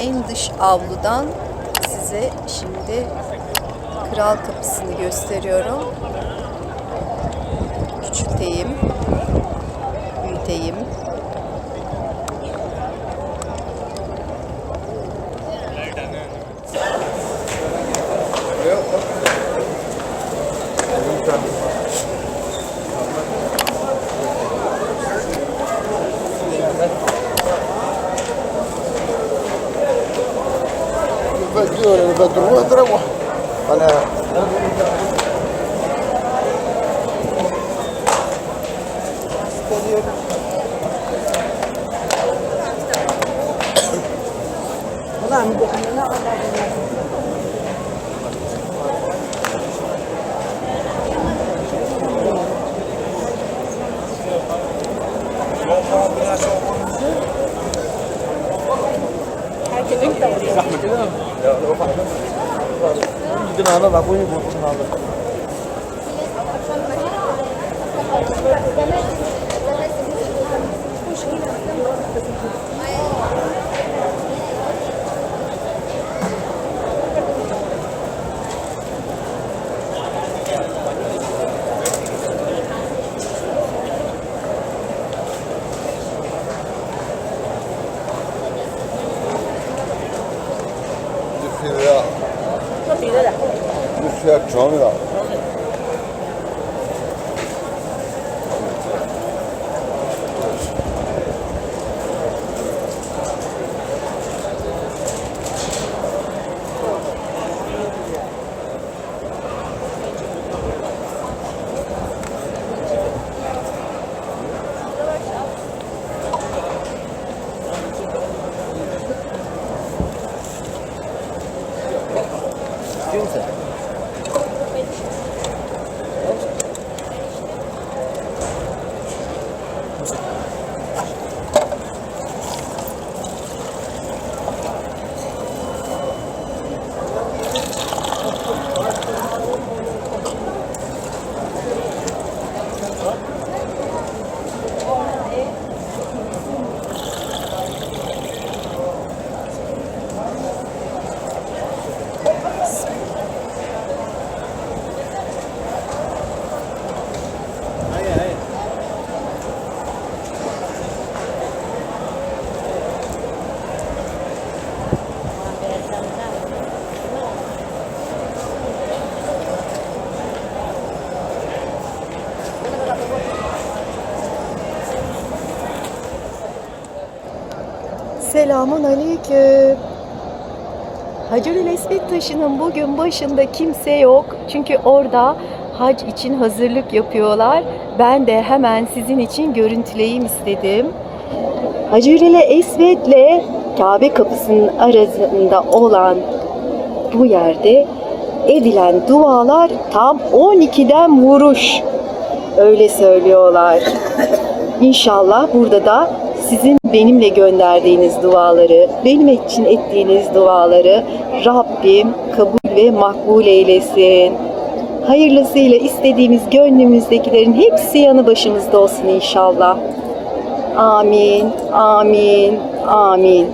en dış avludan size şimdi kral kapısını gösteriyorum. Küçülteyim. Büyüteyim. الفجور الفجور واضربوا انا 막 보는 거 보고 나와서. Şu an No. Selamun aleyküm. Hacerül Esved taşının bugün başında kimse yok. Çünkü orada hac için hazırlık yapıyorlar. Ben de hemen sizin için görüntüleyeyim istedim. Hacerül Esved ile Kabe kapısının arasında olan bu yerde edilen dualar tam 12'den vuruş. Öyle söylüyorlar. İnşallah burada da sizin benimle gönderdiğiniz duaları, benim için ettiğiniz duaları Rabbim kabul ve makbul eylesin. Hayırlısıyla istediğimiz gönlümüzdekilerin hepsi yanı başımızda olsun inşallah. Amin, amin, amin.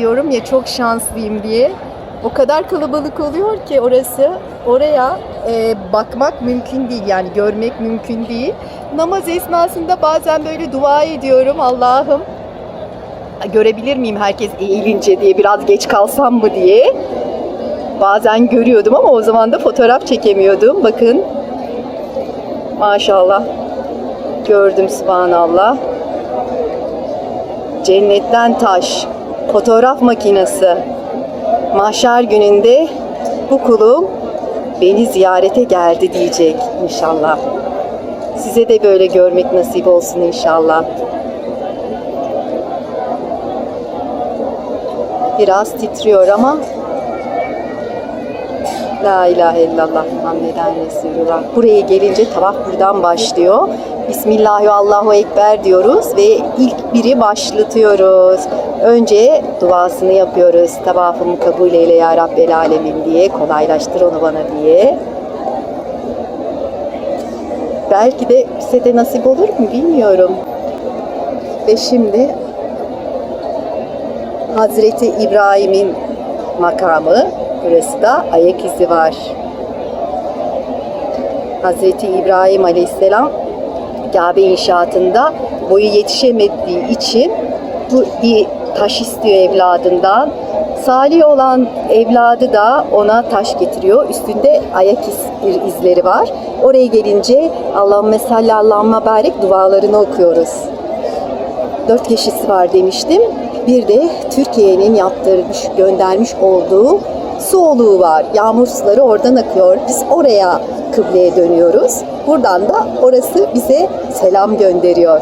Diyorum ya çok şanslıyım diye. O kadar kalabalık oluyor ki orası. Oraya e, bakmak mümkün değil yani görmek mümkün değil. Namaz esnasında bazen böyle dua ediyorum Allah'ım. Görebilir miyim herkes eğilince diye biraz geç kalsam mı diye. Bazen görüyordum ama o zaman da fotoğraf çekemiyordum. Bakın. Maşallah. Gördüm subhanallah. Cennetten taş fotoğraf makinesi. Mahşer gününde bu kulum beni ziyarete geldi diyecek inşallah. Size de böyle görmek nasip olsun inşallah. Biraz titriyor ama La ilahe illallah Muhammeden Resulullah. Buraya gelince tavaf buradan başlıyor. Bismillah ve Allahu Ekber diyoruz ve ilk biri başlatıyoruz. Önce duasını yapıyoruz. Tavafımı kabul eyle ya Rabbel Alemin diye. Kolaylaştır onu bana diye. Belki de bize de nasip olur mu bilmiyorum. Ve şimdi Hazreti İbrahim'in makamı. Burası da ayak izi var. Hazreti İbrahim Aleyhisselam Kabe inşaatında boyu yetişemediği için bu bir taş istiyor evladından. Salih olan evladı da ona taş getiriyor. Üstünde ayak iz, izleri var. Oraya gelince Allahümme salli Allahümme barik dualarını okuyoruz. Dört kişisi var demiştim. Bir de Türkiye'nin yaptırmış, göndermiş olduğu su oluğu var. Yağmur suları oradan akıyor. Biz oraya kıbleye dönüyoruz. Buradan da orası bize selam gönderiyor.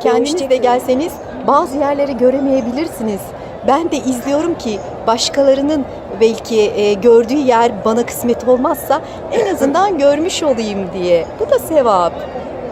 Kendiniz de gelseniz bazı yerleri göremeyebilirsiniz. Ben de izliyorum ki başkalarının belki e, gördüğü yer bana kısmet olmazsa en azından görmüş olayım diye. Bu da sevap.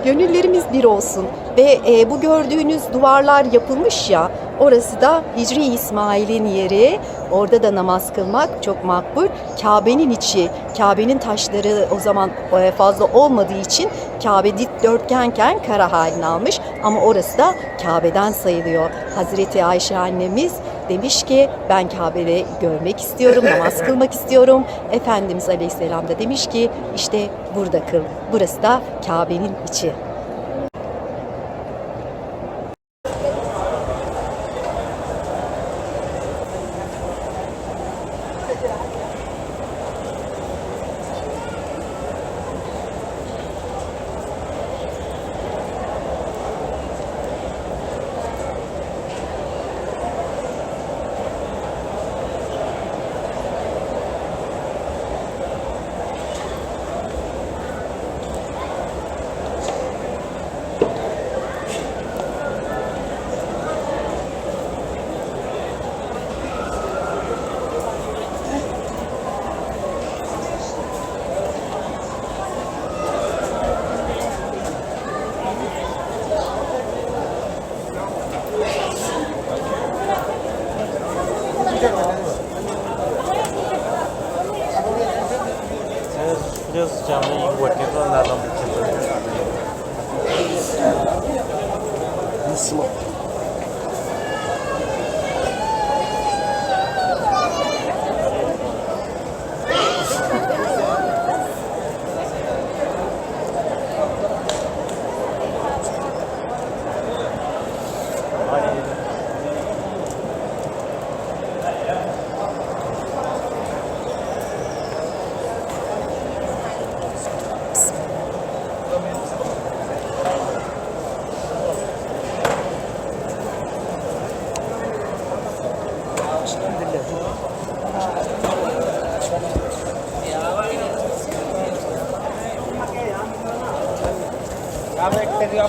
Gönüllerimiz bir olsun ve e, bu gördüğünüz duvarlar yapılmış ya orası da Hicri İsmail'in yeri. Orada da namaz kılmak çok makbul. Kabe'nin içi, Kabe'nin taşları o zaman e, fazla olmadığı için Kabe dikdörtgenken kara halini almış ama orası da Kabe'den sayılıyor. Hazreti Ayşe annemiz demiş ki ben Kabe'de görmek istiyorum, namaz kılmak istiyorum. Efendimiz Aleyhisselam da demiş ki işte burada kıl. Burası da Kabe'nin içi.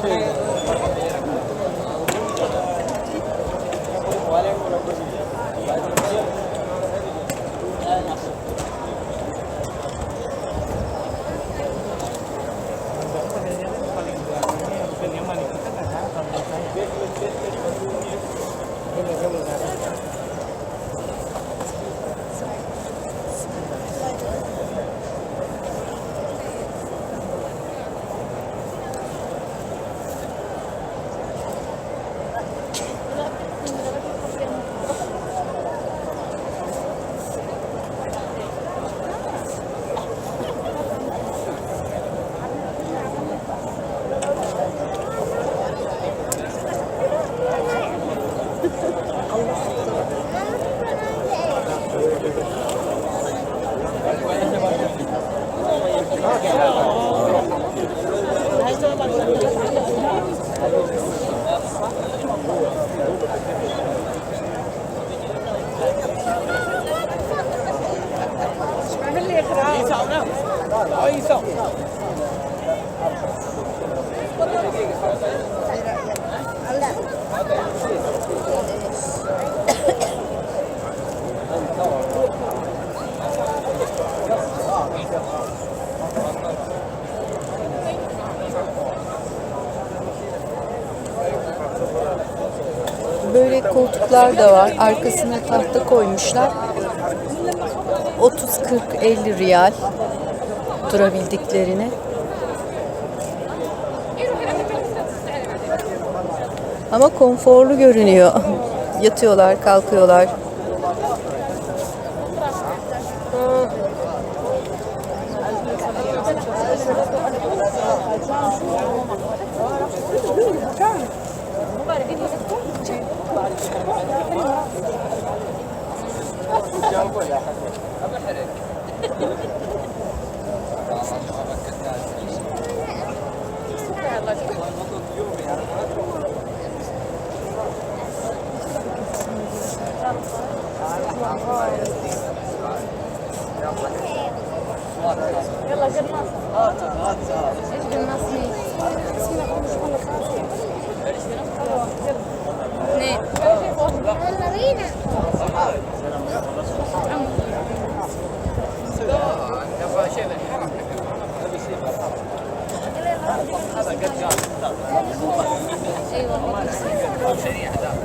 Olha, koltuklar da var. Arkasına tahta koymuşlar. 30 40 50 riyal durabildiklerini. Ama konforlu görünüyor. Yatıyorlar, kalkıyorlar. يلا قناص ايش قناص مين؟ اثنين يلا بينا نبغى شيء بالحرم هذا قد جاء ايوه سريع ذا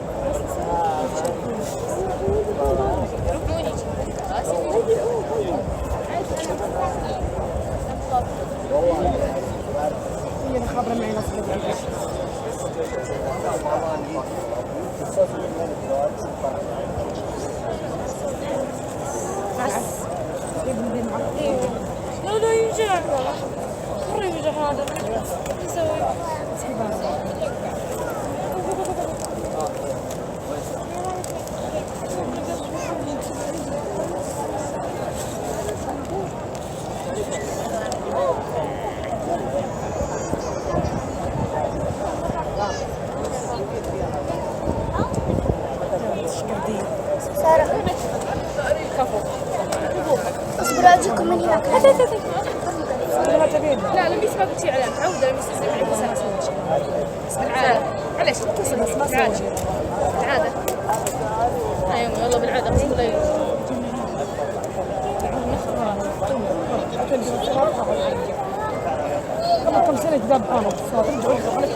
vermiyorlar. Burayı bir defa da bize uyuyor. Sarah. Birazcık kumani yakın. Hadi hadi hadi. لا لا ميت ما قلتي على معوده لما تسلم عليك بالعادة. علاش؟ بالعادة. بالعادة. أيوه بالعادة. كم سنة كذا بحالك صار رجعوا لك عليك.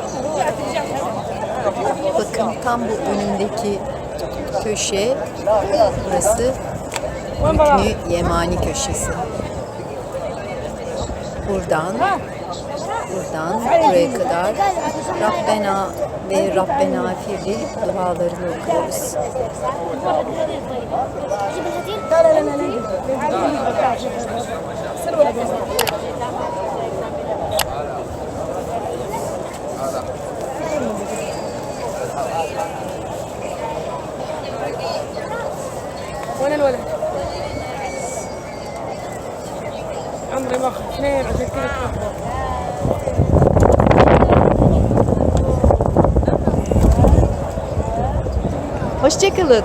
Bakın tam bu önündeki köşe burası Rüknü Yemani köşesi. Buradan buradan buraya kadar Rabbena ve Rabbena firli dualarını okuyoruz. وين الولد؟ عمري باخذ اثنين عشان كذا تلخبط. Hoşçakalın.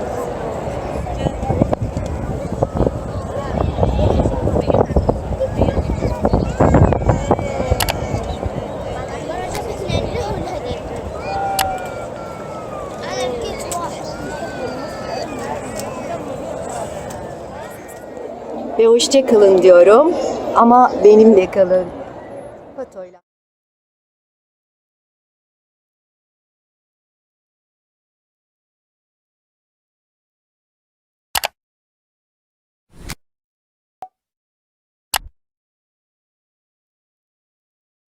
Ve hoşçakalın diyorum ama benimle kalın. Fatoyla.